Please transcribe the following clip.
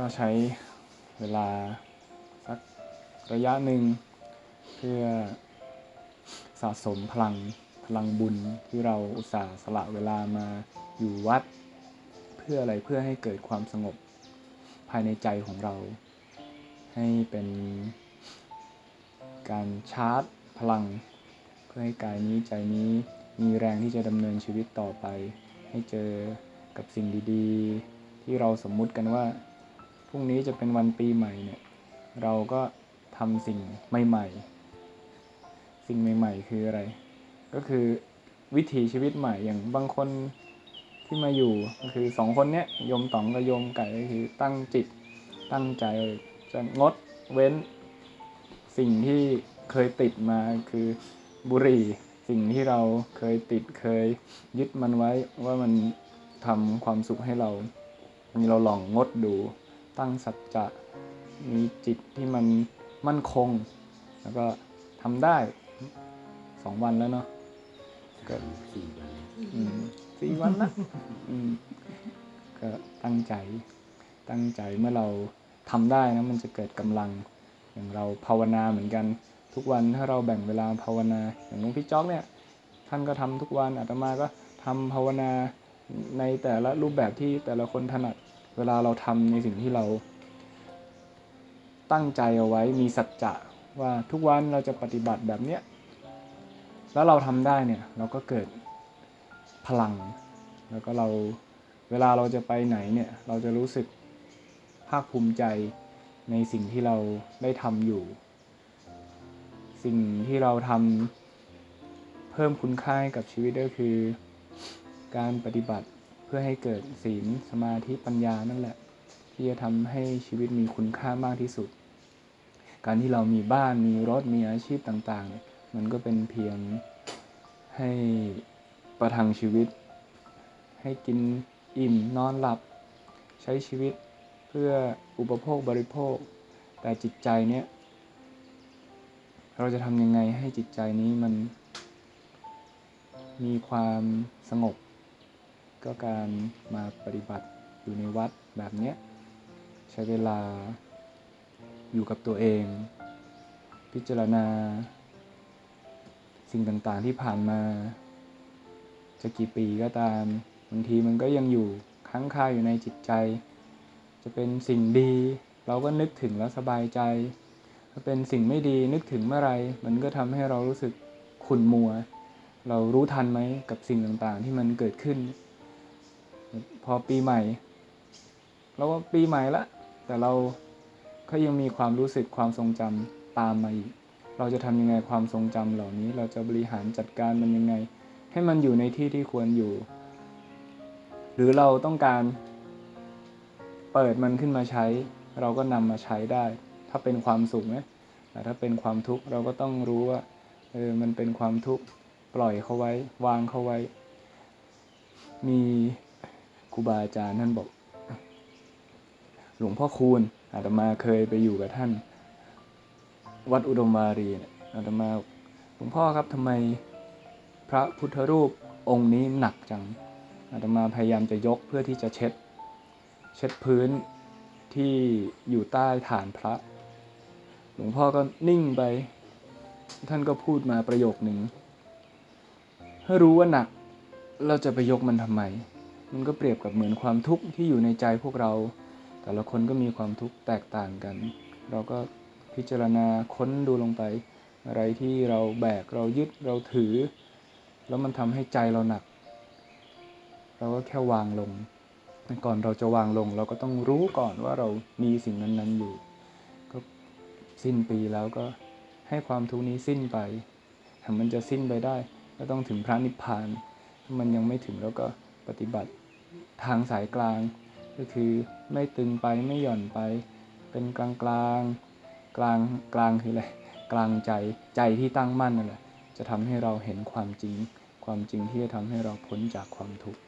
ก็ใช้เวลาสักระยะหนึ่ง เพื่อสะสมพลังพลังบุญที่เราอุตส่าห์สละเวลามาอยู่วัด เพื่ออะไรเพื่อให้เกิดความสงบภายในใจของเรา ให้เป็นการชาร์จพลัง เพื่อให้กายนี้ใจนี้มีแรงที่จะดำเนินชีวิตต่อไป ให้เจอกับสิ่งดีๆ ที่เราสมมุติกันว่า พรุ่งนี้จะเป็นวันปีใหม่เนี่ย เราก็ทำสิ่งใหม่ ๆ สิ่งใหม่ ๆ คืออะไร ก็คือวิถีชีวิตใหม่อย่างบางคนที่มาอยู่ก็คือสองคนเนี้ยโยมต๋องกับโยมไก่ก็คือตั้งจิตตั้งใจจะงดเว้น สิ่งที่เคยติดมาคือบุหรี่ สิ่งที่เราเคยติดเคยยึดมันไว้ว่ามันทำความสุขให้เรานี่เราลองงดดู ตั้งสัจจะมีจิตที่มันมั่นคง แล้วก็ทำได้สองวันแล้วเนาะก็สี่วันอืมสี่วันละอืมก็ตั้งใจตั้งใจเมื่อเราทำได้นะมันจะเกิดกำลัง อย่างเราภาวนาเหมือนกันทุกวันถ้าเราแบ่งเวลาภาวนา อย่างหลวงพี่จ๊อกเนี่ย ท่านก็ทำทุกวันอาตมาก็ทำภาวนาในแต่ละรูปแบบที่แต่ละคนถนัด เวลาเราทำในสิ่งที่เรา ตั้งใจเอาไว้มีสัจจะว่าทุกวันเราจะปฏิบัติแบบเนี้ยแล้วเราทำได้เนี่ยเราก็เกิดพลัง แล้วก็เราเวลาเราจะไปไหนเนี่ยเราจะรู้สึกภาคภูมิใจในสิ่งที่เราได้ทำอยู่ สิ่งที่เราทำเพิ่มคุณค่าให้กับชีวิตก็คือ การปฏิบัติ เพื่อให้เกิดศีลสมาธิปัญญานั่นแหละ ที่จะทำให้ชีวิตมีคุณค่ามากที่สุด การที่เรามีบ้านมีรถมีอาชีพต่างๆ มันก็เป็นเพียงให้ประทังชีวิต ให้กินอิ่มนอนหลับ ใช้ชีวิตเพื่ออุปโภคบริโภค แต่จิตใจเนี้ยเราจะทำยังไงให้จิตใจนี้มันมีความสงบ ก็การมาปฏิบัติอยู่ในวัดแบบเนี้ยใช้เวลาอยู่กับตัวเอง พิจารณา สิ่งต่างๆที่ผ่านมา จะกี่ปีก็ตามบางทีมันก็ยังอยู่ค้างคาอยู่ในจิตใจ จะเป็นสิ่งดี เราก็นึกถึงแล้วสบายใจ ถ้าเป็นสิ่งไม่ดีนึกถึงเมื่อไรมันก็ทำให้เรารู้สึกขุ่นมัว เรารู้ทันไหมกับสิ่งต่างๆที่มันเกิดขึ้น พอปีใหม่ เราว่าปีใหม่ละ แต่เราก็ยังมีความรู้สึกความทรงจำตามมาอีก เราจะทำยังไงความทรงจำเหล่านี้ เราจะบริหารจัดการมันยังไง ให้มันอยู่ในที่ที่ควรอยู่ หรือเราต้องการ เปิดมันขึ้นมาใช้ เราก็นำมาใช้ได้ ถ้าเป็นความสุขนะแต่ถ้าเป็นความทุกข์เราก็ต้องรู้ว่าเออมันเป็นความทุกข์ปล่อยเขาไว้ วางเขาไว้ มี รูบาอาจารย์ท่านบอกหลวงพ่อคูณอาตมาเคยไปอยู่กับท่าน วัดอุดมวารีเนี่ยอาตมาหลวงพ่อครับทำไมพระพุทธรูปองค์นี้หนักจังอาตมาพยายามจะยกเพื่อที่จะเช็ด เช็ดพื้นที่อยู่ใต้ฐานพระ หลวงพ่อก็นิ่งไป ท่านก็พูดมาประโยคหนึ่งถ้ารู้ว่าหนักเราจะไปยกมันทำไม มันก็เปรียบกับเหมือนความทุกข์ที่อยู่ในใจพวกเรา แต่ละคนก็มีความทุกข์แตกต่างกัน เราก็พิจารณาค้นดูลงไป อะไรที่เราแบกเรายึดเราถือ แล้วมันทำให้ใจเราหนัก เราก็แค่วางลงก่อนเราจะวางลง เราก็ต้องรู้ก่อนว่าเรามีสิ่งนั้นๆอยู่ ก็สิ้นปีแล้วก็ให้ความทุกนี้สิ้นไปถ้ามันจะสิ้นไปได้ ก็ต้องถึงพระนิพพาน ถ้ามันยังไม่ถึงเราก็ ปฏิบัติ ทางสายกลาง ก็คือไม่ตึงไปไม่หย่อนไป เป็นกลางกลางกลางกลางคืออะไรกลางใจใจที่ตั้งมั่นนั่นแหละจะทำให้เราเห็นความจริง ความจริงที่จะทำให้เราพ้นจากความทุกข์